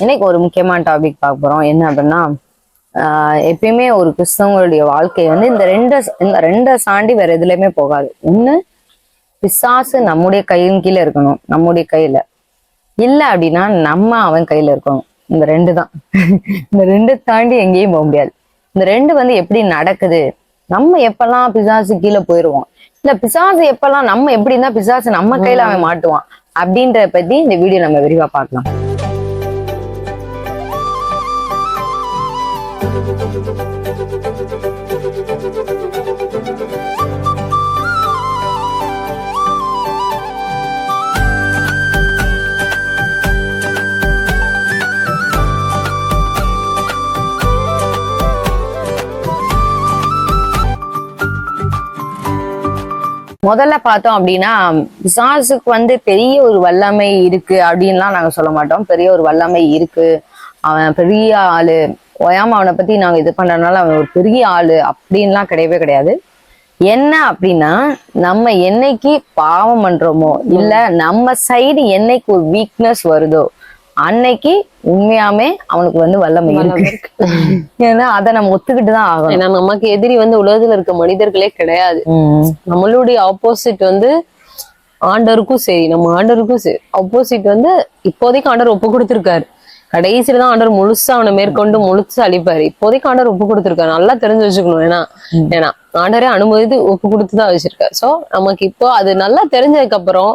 இன்னைக்கு ஒரு முக்கியமான டாபிக் பார்க்க போறோம். என்ன அப்படின்னா எப்பயுமே ஒரு கிறிஸ்தவங்களுடைய வாழ்க்கை வந்து இந்த ரெண்டை இந்த ரெண்டை சாண்டி வேற எதுலயுமே போகாது. ஒண்ணு பிசாசு நம்முடைய கையின் கீழே இருக்கணும் நம்முடைய கையில. இல்ல அப்படின்னா நம்ம அவன் கையில இருக்கணும். இந்த ரெண்டு தான். இந்த ரெண்டு தாண்டி எங்கேயும் போக முடியாது. இந்த ரெண்டு வந்து எப்படி நடக்குது? நம்ம எப்பெல்லாம் பிசாசு கீழே போயிருவோம்? இல்ல பிசாசு எப்பெல்லாம் நம்ம எப்படி இருந்தா பிசாசு நம்ம கையில அவன் மாட்டுவான்? அப்படின்றத பத்தி இந்த வீடியோ நம்ம விரிவா பார்க்கலாம். முதல்ல பார்த்தோம் அப்படின்னா பிசாசுக்கு வந்து பெரிய ஒரு வல்லமை இருக்கு அப்படின்லாம் நாங்க சொல்ல மாட்டோம். பெரிய ஒரு வல்லமை இருக்கு. அவன் பெரிய ஆளு. ஓயாம அவனை பத்தி நாங்க இது பண்றதுனால அவன் ஒரு பெரிய ஆளு அப்படின்லாம் கிடையவே கிடையாது. என்ன அப்படின்னா நம்ம என்னைக்கு பாவம் பண்றோமோ இல்ல நம்ம சைடு என்னைக்கு ஒரு வீக்னஸ் வருதோ அன்னைக்கு உண்மையாமே அவனுக்கு வந்து வல்லமை இருக்கு. ஏன்னா அதை நம்ம ஒத்துக்கிட்டு தான் ஆகணும். ஏன்னா நமக்கு எதிரி வந்து உலகத்துல இருக்க மனிதர்களே கிடையாது. நம்மளுடைய ஆப்போசிட் வந்து ஆண்டருக்கும் சரி நம்ம ஆண்டருக்கும் சரி. ஆப்போசிட் வந்து இப்போதைக்கு ஆண்டர் ஒப்பு கொடுத்திருக்காரு. கடைசியில தான் ஆண்டர் முழுசா அவனை மேற்கொண்டு முழுசா அழிப்பாரு. இப்போதைக்கு ஆண்டர் ஒப்பு கொடுத்திருக்காரு. நல்லா தெரிஞ்சு வச்சுக்கணும். ஏன்னா ஏன்னா ஆண்டரே அனுமதித்து ஒப்பு கொடுத்துதான் வச்சிருக்காரு. சோ நமக்கு இப்போ அது நல்லா தெரிஞ்சதுக்கு அப்புறம்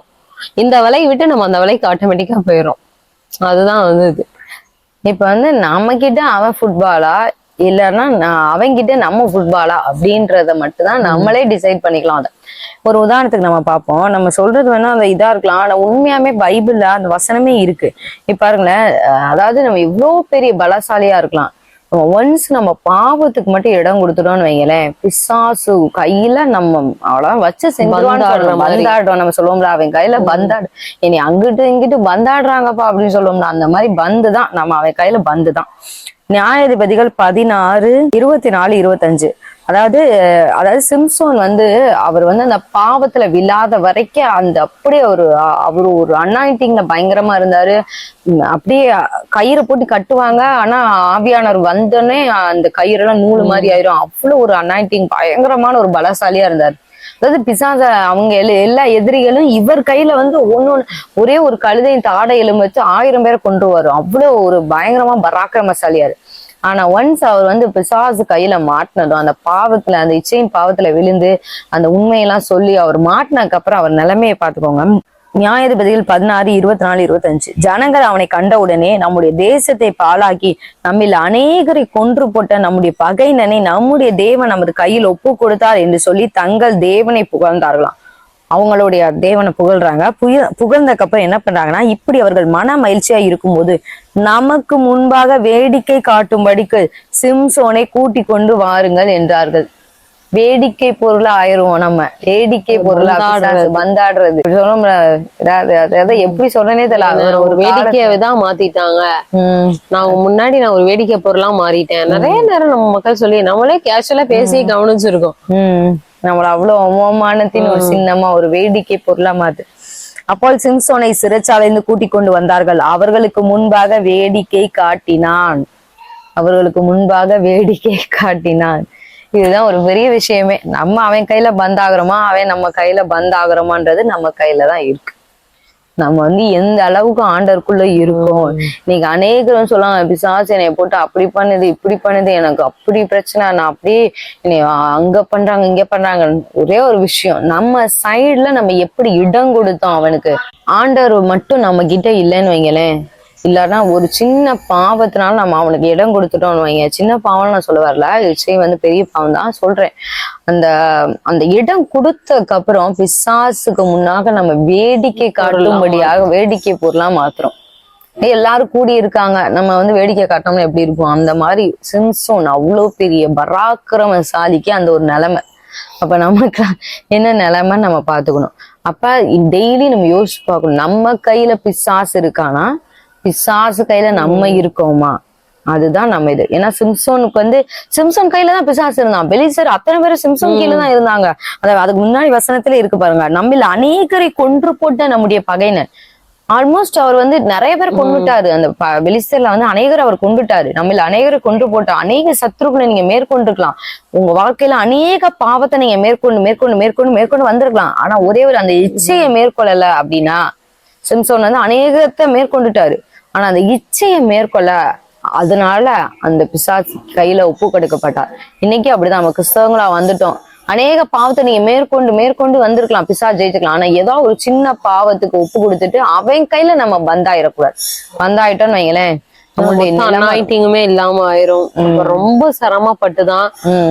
இந்த விலையை விட்டு நம்ம அந்த விலைக்கு ஆட்டோமேட்டிக்கா போயிடும் அதுதான் வந்து இது. இப்ப வந்து நம்ம கிட்ட அவன் ஃபுட்பாலா இல்லைன்னா நான் அவன்கிட்ட நம்ம ஃபுட்பாலா அப்படின்றத மட்டும் தான் நம்மளே டிசைட் பண்ணிக்கலாம் அதை. ஒரு உதாரணத்துக்கு நம்ம பார்ப்போம். நம்ம சொல்றது வேணா அந்த இதா இருக்கலாம். ஆனா உண்மையாமே பைபிள்ல அந்த வசனமே இருக்கு. இப்ப பாருங்களேன் அதாவது நம்ம இவ்வளோ பெரிய பலசாலியா இருக்கலாம். ஒன்ஸ் நம்ம பாவத்துக்கு மட்டும் இடம் கொடுத்துட்டோம்னு வைங்களேன் பிசாசு கையில நம்ம அவ்வளவு வச்சு மாதிரி. பந்தாடுறோம் நம்ம சொல்லுவோம்ல அவன் கையில பந்தாடு. இனி அங்கிட்டு இங்கிட்டு பந்தாடுறாங்கப்பா அப்படின்னு சொல்லுவோம்ல அந்த மாதிரி பந்து தான் நம்ம அவன் கையில பந்து தான் நியாயாதிபதிகள் பதினாறு இருபத்தி நாலு இருபத்தஞ்சு. அதாவது அதாவது சிம்சோன் வந்து அவர் வந்து அந்த பாவத்துல விழாத வரைக்கும் அந்த அப்படியே ஒரு அவர் ஒரு அன்னாயிட்டிங்ல பயங்கரமா இருந்தாரு. அப்படியே கயிறு போட்டு கட்டுவாங்க. ஆனா ஆவியானவர் வந்தோடனே அந்த கயிறெல்லாம் நூலு மாதிரி ஆயிரும். அவ்வளவு ஒரு அன்னாயிட்டிங் பயங்கரமான ஒரு பலசாலியா இருந்தார். அதாவது பிசாச அவங்க எல்லா- எல்லா எதிரிகளும் இவர் கையில வந்து ஒண்ணு ஒரே ஒரு கழுதையின் தாடை எலும்பு வச்சு ஆயிரம் பேரை கொண்டு வரும் அவ்வளவு ஒரு பயங்கரமா பராக்கிரமசாலியாரு. ஆனா ஒன்ஸ் அவர் வந்து பிசாசு கையில மாட்டினதும் அந்த பாவத்துல அந்த இச்சையின் பாவத்துல விழுந்து அந்த உண்மையெல்லாம் சொல்லி அவர் மாட்டினதுக்கு அப்புறம் அவர் நிலைமையை பார்த்துக்கோங்க. நியாயாதிபதிகள் பதினாறு இருபத்தி நாலு இருபத்தஞ்சு. ஜனங்கள் அவனை கண்டவுடனே நம்முடைய தேசத்தை பாழாக்கி நம்மில் அநேகரை கொன்று போட்ட நம்முடைய பகைனனை நம்முடைய தேவன் நமது கையில் ஒப்பு கொடுத்தார் என்று சொல்லி தங்கள் தேவனை புகழ்ந்தார்களாம். அவங்களுடைய தேவனை புகழ்றாங்க. புய புகழ்ந்ததுக்கு அப்புறம் என்ன பண்றாங்கன்னா இப்படி அவர்கள் மன மகிழ்ச்சியா இருக்கும்போது நமக்கு முன்பாக வேடிக்கை காட்டும்படிக்கு சிம்சோனை கூட்டி கொண்டு வாருங்கள் என்றார்கள். வேடிக்கை பொருளா ஆயிருவோம் நம்ம. வேடிக்கை பொருளா பந்தாடுறது. சொல்றோம்ல, அதாவது எப்படி சொல்றேனே தெரியல. ஒரு ஒரு வேடிக்கையை தான் மாத்திட்டாங்க. நான் முன்னாடி நான் ஒரு வேடிக்கை பொருளா மாறிட்டேன். நிறைய நேரம் நம்ம மக்கள் சொல்லி நம்மளே கேஷுவலா பேசி கவனிச்சிருக்கோம். நம்மள அவ்வளவு அவமானத்தின் ஒரு சின்னமா ஒரு வேடிக்கை பொருளா மாத்து அப்போ சிம்சோனை சிறைச்சாலைந்து கூட்டிக் கொண்டு வந்தார்கள். அவர்களுக்கு முன்பாக வேடிக்கை காட்டினான். அவர்களுக்கு முன்பாக வேடிக்கை காட்டினான். இதுதான் ஒரு பெரிய விஷயமே. நம்ம அவன் கையில பந்தாகிறோமா? அவன் நம்ம கையில பந்தாகிறோமான்றது நம்ம கையில தான் இருக்கு. நம்ம வந்து எந்த அளவுக்கு ஆண்டருக்குள்ள இருக்கோம். இன்னைக்கு அநேகரும் சொல்லுவாங்க பிசாசு என்னை போட்டு அப்படி பண்ணுது இப்படி பண்ணுது எனக்கு அப்படி பிரச்சனை நான் அப்படியே என்னை அங்க பண்றாங்க இங்க பண்றாங்க. ஒரே ஒரு விஷயம் நம்ம சைடுல நம்ம எப்படி இடம் கொடுத்தோம் அவனுக்கு? ஆண்டவர் மட்டும் நம்ம கிட்ட இல்லைன்னு வைங்களேன். இல்லைன்னா ஒரு சின்ன பாவத்தினால நம்ம அவனுக்கு இடம் கொடுத்துட்டோம்னு வைங்க. சின்ன பாவம் நான் சொல்ல வரல. இச்சை வந்து பெரிய பாவம் தான். சொல்றேன். அந்த அந்த இடம் கொடுத்ததுக்கு அப்புறம் பிசாசுக்கு முன்னாக நம்ம வேடிக்கை காட்டும்படியாக வேடிக்கை பொருளா மாத்துறோம். எல்லாரும் கூடி இருக்காங்க நம்ம வந்து வேடிக்கை காட்டோம்னா எப்படி இருக்கும் அந்த மாதிரி சிம்சோன் அவ்வளோ பெரிய பராக்கிரமசாலிக்கு அந்த ஒரு நிலைமை. அப்ப நமக்கு என்ன நிலைமைன்னு நம்ம பாத்துக்கணும் அப்ப டெய்லி நம்ம யோசிச்சு பார்க்கணும். நம்ம கையில பிசாசு இருக்கானா? பிசாசு கையில நம்ம இருக்கோமா? அதுதான் நம்ம இது. ஏன்னா சிம்சோனுக்கு வந்து சிம்சோன் கையில தான் பிசாசு இருந்தான். பெலிசர் அத்தனை பேரும் சிம்சோன் கீழ தான் இருந்தாங்க. அத அதுக்கு முன்னாடி வசனத்துல இருக்கு பாருங்க. நம்மில் அநேகரை கொன்று போட்ட நம்முடைய பகையினர். ஆல்மோஸ்ட் அவர் வந்து நிறைய பேர் கொண்டுட்டாரு அந்த பெலிஸ்தர்ல வந்து அநேகர் அவர் கொண்டுட்டாரு. நம்மள அநேகரை கொண்டு போட்ட அநேக சத்ருக்களை நீங்க மேற்கொண்டிருக்கலாம். உங்க வாழ்க்கையில அநேக பாவத்தை நீங்க மேற்கொண்டு மேற்கொண்டு மேற்கொண்டு மேற்கொண்டு வந்திருக்கலாம். ஆனா ஒரே ஒரு அந்த இச்சையை மேற்கொள்ளல அப்படின்னா சிம்சோன் வந்து அநேகத்தை மேற்கொண்டுட்டாரு. ஆனா அந்த இச்சையை மேற்கொள்ள அதனால அந்த பிசாசு கையில ஒப்பு கொடுக்கப்பட்டார். இன்னைக்கு அப்படிதான் நம்ம கிறிஸ்தவங்களா வந்துட்டோம். அநேக பாவத்தை நீங்க மேற்கொண்டு மேற்கொண்டு வந்திருக்கலாம் பிசா ஜெயிச்சுக்கலாம் ஆனா ஏதோ ஒரு சின்ன பாவத்துக்கு ஒப்பு கொடுத்துட்டு அவன் கையில நம்ம பந்தாயிடக்கூடாது பந்தாயிட்டோம்னு வைங்களேன். அனாயிட்டிங்குமே இல்லாம ஆயிரும். ரொம்ப சிரமப்பட்டுதான்.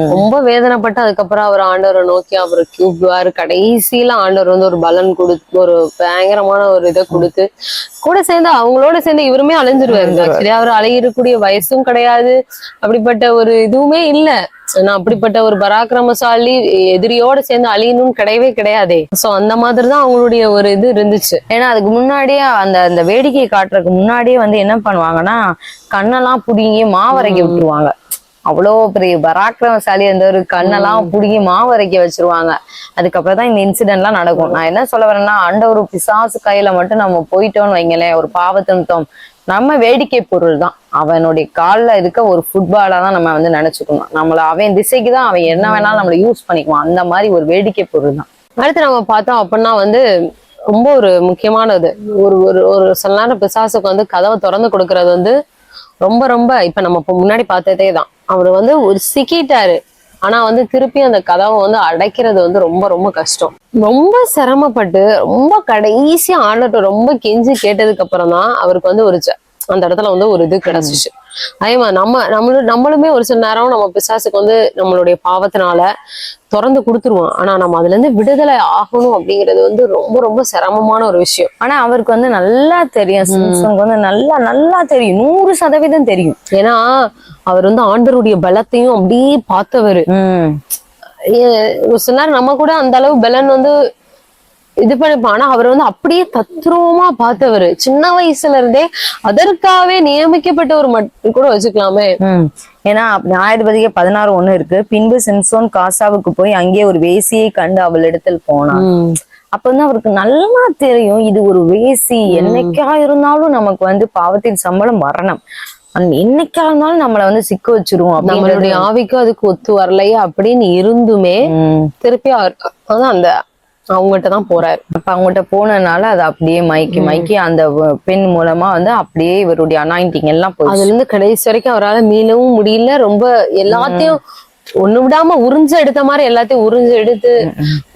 ரொம்ப வேதனைப்பட்டு அதுக்கப்புறம் அவர் ஆண்டவரை நோக்கி அவர் கூப்பிடுவாரு. கடைசியில ஆண்டவர் வந்து ஒரு பலன் கொடுத்து ஒரு பயங்கரமான ஒரு இதை கொடுத்து கூட சேர்ந்து அவங்களோட சேர்ந்து இவருமே அலைஞ்சிருவாரு. ஆக்சுவலி அவர் அலையிறக்கூடிய வயசும் கிடையாது. அப்படிப்பட்ட ஒரு இதுவுமே இல்ல. ஏன்னா அப்படிப்பட்ட ஒரு பராக்கிரமசாலி எதிரியோட சேர்ந்து அழியணும்னு கிடையவே கிடையாதே. சோ அந்த மாதிரி தான் அவங்களுடைய ஒரு இது இருந்துச்சு. ஏன்னா அதுக்கு முன்னாடியே அந்த அந்த வேடிக்கை காட்டுறதுக்கு முன்னாடியே வந்து என்ன பண்ணுவாங்கன்னா கண்ணெல்லாம் புடுங்கி மாவரைக்க விட்டுருவாங்க. அவ்வளோ பெரிய பராக்கிரமசாலி அந்த ஒரு கண்ணெல்லாம் புடுங்கி மாவரைக்க வச்சிருவாங்க. அதுக்கப்புறம் தான் இந்த இன்சிடென்ட்லாம் நடக்கும். நான் என்ன சொல்ல வரேன்னா அண்ட ஒரு பிசாசு கையில மட்டும் நம்ம போயிட்டோம்னு வைங்களேன் ஒரு பாவத்திருத்தோம் நம்ம வேடிக்கை பொருள் தான். அவனுடைய காலில் இருக்க ஒரு ஃபுட்பாலா தான் நம்ம வந்து நினச்சிக்கணும். நம்மளை அவன் திசைக்கு தான் அவன் என்ன வேணாலும் நம்மளை யூஸ் பண்ணிக்குவான். அந்த மாதிரி ஒரு வேடிக்கை பொருள் தான். அடுத்து நம்ம பார்த்தோம் அப்படின்னா வந்து ரொம்ப ஒரு முக்கியமானது. ஒரு ஒரு ஒரு சில நேரம் பிசாசுக்கு வந்து கதவை திறந்து கொடுக்கறது வந்து ரொம்ப ரொம்ப இப்ப நம்ம முன்னாடி பார்த்ததே தான். அவர் வந்து ஒரு சிக்கிட்டாரு. ஆனா வந்து திருப்பி அந்த கதவை வந்து அடைக்கிறது வந்து ரொம்ப ரொம்ப கஷ்டம். ரொம்ப சிரமப்பட்டு ரொம்ப கடைசி ஆண்டர்ட்ட ரொம்ப கெஞ்சி கேட்டதுக்கு அப்புறம் தான் அவருக்கு வந்து ஒரு அந்த இடத்துல வந்து ஒரு இது கிடைச்சிச்சு. அதே மாதிரி நம்ம நம்மளும் நம்மளுமே ஒரு சில நேரம் நம்ம பிசாசுக்கு வந்து நம்மளுடைய பாவத்தினால திறந்து கொடுத்துருவோம். ஆனா நம்ம அதுல இருந்து விடுதலை ஆகணும் அப்படிங்கிறது வந்து ரொம்ப ரொம்ப சிரமமான ஒரு விஷயம். ஆனா அவருக்கு வந்து நல்லா தெரியும். வந்து நல்லா நல்லா தெரியும். நூறு சதவீதம் தெரியும். ஏன்னா அவர் வந்து ஆண்டருடைய பலத்தையும் அப்படியே பார்த்தவர். ஒரு சில நேரம் நம்ம கூட அந்த அளவு பலன் வந்து இது பண்ணிப்போம் ஆனா அவர் வந்து அப்படியே தத்ரூபமா பார்த்தவர். சின்ன வயசுல இருந்தே அதற்காகவே நியமிக்கப்பட்ட ஒரு மட்டும் கூட வச்சுக்கலாமே. ஏன்னா நியாயாதிபதிக்கு பதினாறு ஒண்ணு இருக்கு. பின்பு சிம்சோன் காசாவுக்கு போய் அங்கே ஒரு வேசியை கண்டு அவள் இடத்தில் போனான் அப்ப வந்து அவருக்கு நல்லா தெரியும் இது ஒரு வேசி. என்னைக்கா இருந்தாலும் நமக்கு வந்து பாவத்தின் சம்பளம் மரணம் என்னைக்கா இருந்தாலும் நம்மள வந்து சிக்க வச்சிருவோம் நம்மளுடைய ஆவிக்கும் அதுக்கு ஒத்து வரலையே அப்படின்னு இருந்துமே திருப்பி அவர் அதான் அந்த அவங்ககிட்ட தான் போறாரு. அப்ப அவங்ககிட்ட போனதுனால அது அப்படியே மைக்கி மைக்கி அந்த பெண் மூலமா வந்து அப்படியே இவருடைய அனாயிண்டிங் எல்லாம் போயிடுச்சு அதுல இருந்து கடைசி வரைக்கும் அவரால் மீளவும் முடியல. ரொம்ப எல்லாத்தையும் ஒண்ணு விடாம உறிஞ்சு எடுத்த மாதிரி எல்லாத்தையும் உறிஞ்சு எடுத்து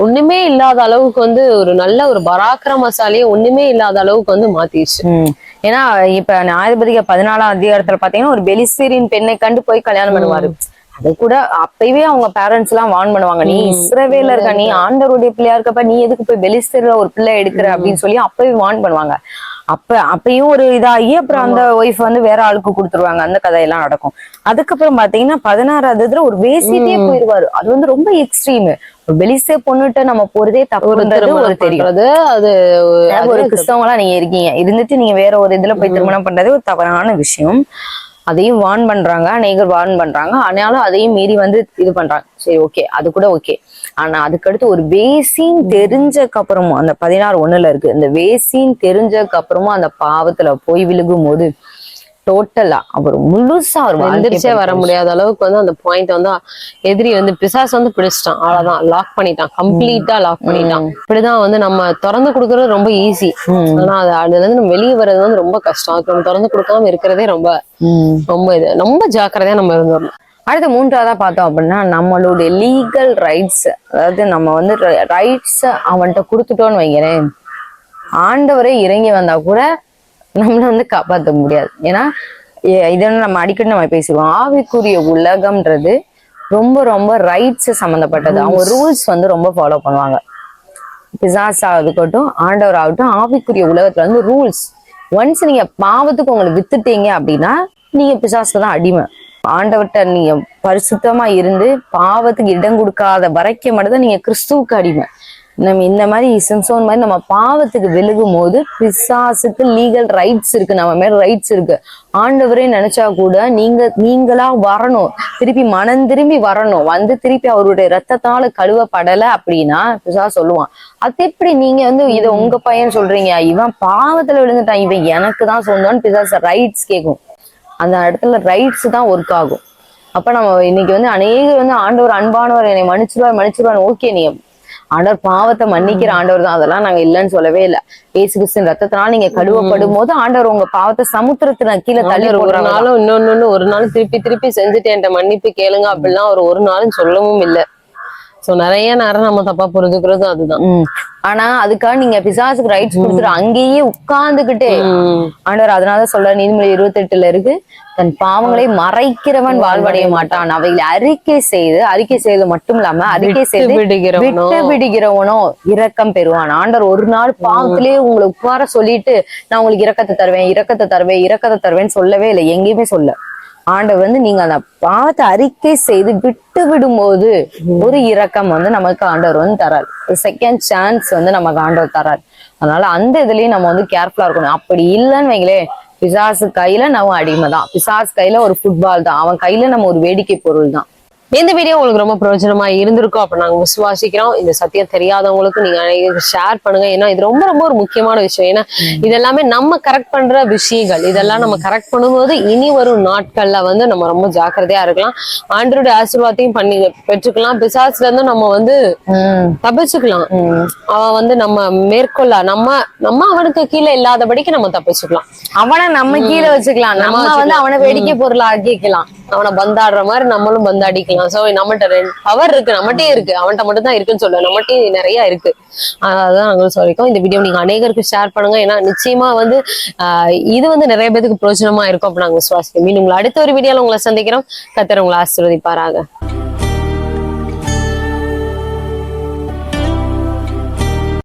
ஒண்ணுமே இல்லாத அளவுக்கு வந்து ஒரு நல்ல ஒரு பராக்கிரமசாலியே ஒண்ணுமே இல்லாத அளவுக்கு வந்து மாத்திடுச்சு ஏன்னா இப்ப நியாயாதிபதிக பதினாலாம் அதிகாரத்துல பாத்தீங்கன்னா ஒரு பெலிஸ்தீரின் பெண்ணை கண்டு போய் கல்யாணம் பண்ணுவாரு. அது கூட அப்பவே அவங்க பேரண்ட்ஸ் எல்லாம் வார்ன் பண்ணுவாங்க நீ இஸ்ரவேல இருக்க நீ ஆண்டவருடைய பிள்ளையா இருக்கப்ப நீ எதுக்கு போய் பெலிஸ்தீர்ல ஒரு பிள்ளை எடுக்கிற? அப்படின்னு சொல்லி அப்பவே வார்ன் பண்ணுவாங்க. அப்ப அப்பயும் ஒரு இதாகி அப்புறம் அந்த ஒய்ஃப் வந்து வேற ஆளுக்கு கொடுத்துருவாங்க. அந்த கதையெல்லாம் நடக்கும். அதுக்கப்புறம் பாத்தீங்கன்னா பதினாறாவது இதுல ஒரு வேசிட்டே போயிருவாரு. அது வந்து ரொம்ப எக்ஸ்ட்ரீம் பெலிஸ்தே பொண்ணுகிட்ட நம்ம போறதே தப்புன்றது ஒரு தெரியும். அது ஒரு கிறிஸ்தவங்களா நீங்க இருக்கீங்க. இருந்துட்டு நீங்க வேற ஒரு இதுல போய் திருமணம் பண்றது ஒரு தவறான விஷயம். அதையும் வார்ன் பண்றாங்க அநேகர் வார்ன் பண்றாங்க. ஆனாலும் அதையும் மீறி வந்து இது பண்றாங்க. சரி ஓகே அது கூட ஓகே ஆனா அதுக்கடுத்து ஒரு வேசின் தெரிஞ்சக்கு அப்புறமும் அந்த பதினாறு ஒண்ணுல இருக்கு. இந்த வேசின் தெரிஞ்சக்கு அப்புறமும் அந்த பாவத்துல போய் விழுகும் போது டோட்டலா அவர் முழுசா அவர் எந்திரிச்சே வர முடியாத அளவுக்கு வந்து அந்த பாயிண்ட் வந்து எதிரி வந்து பிசாஸ் வந்து பிடிச்சிட்டான். அவ்வளவுதான். லாக் பண்ணிட்டான். கம்ப்ளீட்டா லாக் பண்ணிட்டான். இப்படிதான் வந்து நம்ம திறந்து கொடுக்கறது ரொம்ப ஈஸி ஆனா அது அதுல இருந்து நம்ம வெளியே வர்றது வந்து ரொம்ப கஷ்டம். அதுக்கு நம்ம திறந்து கொடுக்காம இருக்கிறதே ரொம்ப ரொம்ப இது. ரொம்ப ஜாக்கிரதையா நம்ம இருந்துடணும் அடுத்து மூன்றாவதா பார்த்தோம் அப்படின்னா நம்மளுடைய லீகல் ரைட்ஸ் அதாவது நம்ம வந்து ரைட்ஸ் அவன்கிட்ட கொடுத்துட்டோம்னு வைங்களேன். ஆண்டவரே இறங்கி வந்தா கூட நம்மள வந்து காப்பாற்ற முடியாது. ஏன்னா இது நம்ம அடிக்கடி நம்ம பேசிடுவோம் ஆவிக்குரிய உலகம்ன்றது ரொம்ப ரொம்ப ரைட்ஸ் சம்மந்தப்பட்டது. அவங்க ரூல்ஸ் வந்து ரொம்ப ஃபாலோ பண்ணுவாங்க. பிசாஸ் ஆகட்டும் ஆண்டவர் ஆகட்டும் ஆவிக்குரிய உலகத்துல வந்து ரூல்ஸ் ஒன்ஸ் நீங்க பாவத்துக்கு உங்களை வித்துட்டீங்க அப்படின்னா நீங்க பிசாசுக்கு தான் அடிமை. ஆண்டவர்கிட்ட நீங்க பரிசுத்தமா இருந்து பாவத்துக்கு இடம் கொடுக்காத வரைக்கும் மட்டும்தான் நீங்க கிறிஸ்துவுக்கு அடிமை. நம்ம இந்த மாதிரி சிம்சோன் மாதிரி நம்ம பாவத்துக்கு விழுகும் போது பிசாசுக்கு லீகல் ரைட்ஸ் இருக்கு நம்ம மேல ரைட்ஸ் இருக்கு. ஆண்டவரே நினைச்சா கூட நீங்க நீங்களா வரணும். திருப்பி மனம் திரும்பி வரணும். வந்து திருப்பி அவருடைய ரத்தத்தால கழுவப்படல அப்படின்னா பிசா சொல்லுவான். அது எப்படி நீங்க வந்து இதை உங்க பையன் சொல்றீங்க? இவன் பாவத்துல விழுந்துட்டான். இவன் எனக்கு தான் சொன்னான்னு பிசாச ரைட்ஸ் கேட்கும் அந்த இடத்துல ரைட்ஸ் தான் ஒர்க் ஆகும். அப்ப நம்ம இன்னைக்கு வந்து அநேக வந்து ஆண்டவர் அன்பானவர் என்னை மன்னிச்சிருவார் மன்னிச்சிருவார் ஓகே நீங்க ஆண்டவர் பாவத்தை மன்னிக்கிற ஆண்டவர் தான். அதெல்லாம் நாங்க இல்லைன்னு சொல்லவே இல்லை. ஏசு கிறிஸ்துவின் ரத்தத்தினால நீங்க கழுவப்படும் போது ஆண்டவர் உங்க பாவத்தை சமுத்திரத்துல கீழே தள்ளி ஒரு நாளும் இன்னொன்னு ஒரு நாள் திருப்பி திருப்பி செஞ்சுட்டு என்கிட்ட மன்னிப்பு கேளுங்க அப்படிலாம் அவர் ஒரு நாளும் சொல்லவும் இல்லை. சோ நிறைய நேரம் நம்ம தப்பா புரிஞ்சுக்கிறதும் அதுதான். ஆனா அதுக்காக நீங்க பிசாசுக்கு ரைட்ஸ் கொடுத்துட்டு அங்கேயே உட்கார்ந்துகிட்டே. ஆண்டவர் அதனால சொல்ற நீதிமொழி இருபத்தி எட்டுல இருக்கு தன் பாவங்களை மறைக்கிறவன் வாழ்வடைய மாட்டான். அவைகளை அறிக்கை செய்து அறிக்கை செய்வது மட்டும் இல்லாம அறிக்கை செய்து விட்டு விடுகிறவனோ இரக்கம் பெறுவான். ஆண்டவர் ஒரு நாள் பாவத்திலே உங்களை உட்கார சொல்லிட்டு நான் உங்களுக்கு இரக்கத்தை தருவேன் இரக்கத்தை தருவேன் இரக்கத்தை தருவேன்னு சொல்லவே இல்லை. எங்கேயுமே சொல்ல. ஆண்டவர் வந்து நீங்க அதை பார்த்து அறிக்கை செய்து விட்டு விடும்போது ஒரு இரக்கம் வந்து நமக்கு ஆண்டவர் வந்து தரார். செகண்ட் சான்ஸ் வந்து நமக்கு ஆண்டவர் தரார். அதனால அந்த இதுலயும் நம்ம வந்து கேர்ஃபுல்லா இருக்கணும். அப்படி இல்லைன்னு வைங்களேன் பிசாசு கையில நம்ம அடிமை தான் பிசாசு கையில ஒரு ஃபுட்பால் தான். அவன் கையில நம்ம ஒரு வேடிக்கை பொருள் தான் இந்த வீடியோ உங்களுக்கு ரொம்ப பிரயோஜனமா இருந்திருக்கும் அப்ப நாங்க விசுவாசிக்கிறோம். இந்த சத்தியம் தெரியாதவங்களுக்கு நீங்க ஷேர் பண்ணுங்க. ஏன்னா இது ரொம்ப ரொம்ப ஒரு முக்கியமான விஷயம். ஏன்னா இதெல்லாமே நம்ம கரெக்ட் பண்ற விஷயங்கள். இதெல்லாம் நம்ம கரெக்ட் பண்ணும்போது இனி வரும் நாட்கள்ல வந்து நம்ம ரொம்ப ஜாக்கிரதையா இருக்கலாம். ஆண்டருடைய ஆசீர்வாதத்தையும் பண்ணி பெற்றுக்கலாம். பிசாசுல இருந்து நம்ம வந்து தப்பிச்சுக்கலாம். அவன் வந்து நம்ம மேற்கொள்ள நம்ம நம்ம அவனுக்கு கீழே இல்லாதபடிக்கு நம்ம தப்பிச்சுக்கலாம். அவனை நம்ம கீழே வச்சுக்கலாம். நம்ம வந்து அவனை வேடிக்கை பொருளா ஆக்கிக்கலாம் அவனை பந்தாடுற மாதிரி நம்மளும் பந்தாடிக்கலாம். சோ நம்மகிட்ட ரெண்டு பவர் இருக்கு. நம்மகிட்டே இருக்கு. அவன்கிட்ட மட்டும் தான் இருக்குன்னு சொல்ல நம்மகிட்டயும் நிறைய இருக்கு. அதான் நாங்களும் சொல்லிருக்கோம் இந்த வீடியோ நீங்க அநேகருக்கு ஷேர் பண்ணுங்க. ஏன்னா நிச்சயமா வந்து ஆஹ் இது வந்து நிறைய பேருக்கு பிரயோஜனமா இருக்கும் அப்ப நாங்க விசுவாசிக்கிறோம். மீண்டும் உங்களை அடுத்த ஒரு வீடியோல உங்களை சந்திக்கிறோம். கத்திர உங்களை ஆசீர்வதிப்பாராக.